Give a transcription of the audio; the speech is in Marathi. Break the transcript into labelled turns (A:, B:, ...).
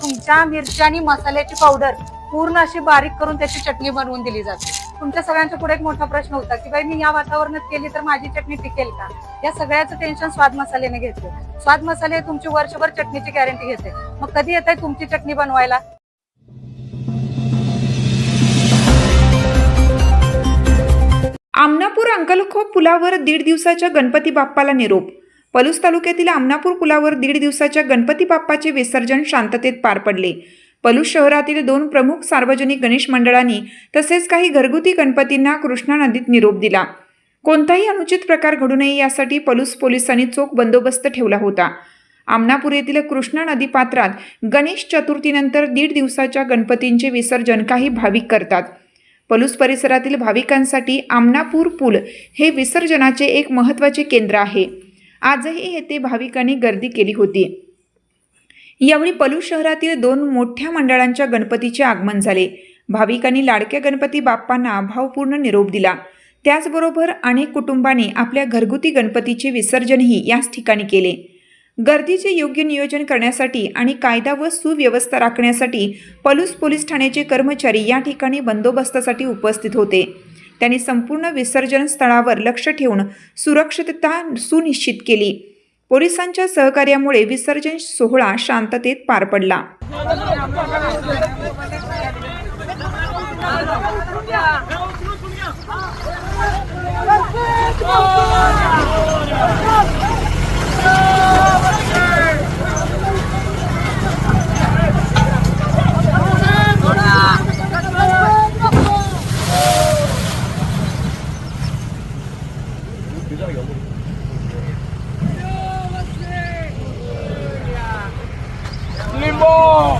A: तुमच्या मिरची आणि मसाल्याची पावडर पूर्ण अशी बारीक करून त्याची चटणी बनवून दिली जाते. तुमच्या सगळ्यांच्या पुढे एक मोठा प्रश्न होता की बाई मी या वातावरणात केली तर माझी चटणी टिकेल का? या सगळ्याचं टेन्शन स्वाद मसाल्याने घेतलं. स्वाद मसाले तुमची वर्षभर चटणीची गॅरंटी घेते. मग कधी येत आहे तुमची चटणी बनवायला?
B: आमनापूर अंकलखोप पुलावर दीड दिवसाच्या गणपती बाप्पाला निरोप पलूस तालुक्यातील आमनापूर पुलावर दीड दिवसाच्या गणपती बाप्पाचे विसर्जन शांततेत पार पडले. पलूस शहरातील दोन प्रमुख सार्वजनिक गणेश मंडळांनी तसेच काही घरगुती गणपतींना कृष्णा नदीत निरोप दिला. कोणताही अनुचित प्रकार घडू नये यासाठी पलूस पोलिसांनी चोख बंदोबस्त ठेवला होता. आमनापूर येथील कृष्णा नदी पात्रात गणेश चतुर्थीनंतर दीड दिवसाच्या गणपतींचे विसर्जन काही भाविक करतात. पलूस परिसरातील भाविकांसाठी आमनापूर पूल हे विसर्जनाचे एक महत्त्वाचे केंद्र आहे. आजही येथे भाविकांनी गर्दी केली होती. यावेळी पलू शहरातील दोन मोठ्या मंडळांच्या गणपतीचे आगमन झाले. भाविकांनी लाडक्या गणपती बाप्पांना भावपूर्ण निरोप दिला. त्याचबरोबर अनेक कुटुंबांनी आपल्या घरगुती गणपतीचे विसर्जनही याच ठिकाणी केले. गर्दीचे योग्य नियोजन करण्यासाठी आणि कायदा व सुव्यवस्था राखण्यासाठी पलूस पोलीस ठाण्याचे कर्मचारी या ठिकाणी बंदोबस्तासाठी उपस्थित होते. त्यांनी संपूर्ण विसर्जन स्थळावर लक्ष ठेवून सुरक्षितता सुनिश्चित केली. पोलिसांच्या सहकार्यामुळे विसर्जन सोहळा शांततेत पार पडला.
C: 대장 연구. 일본.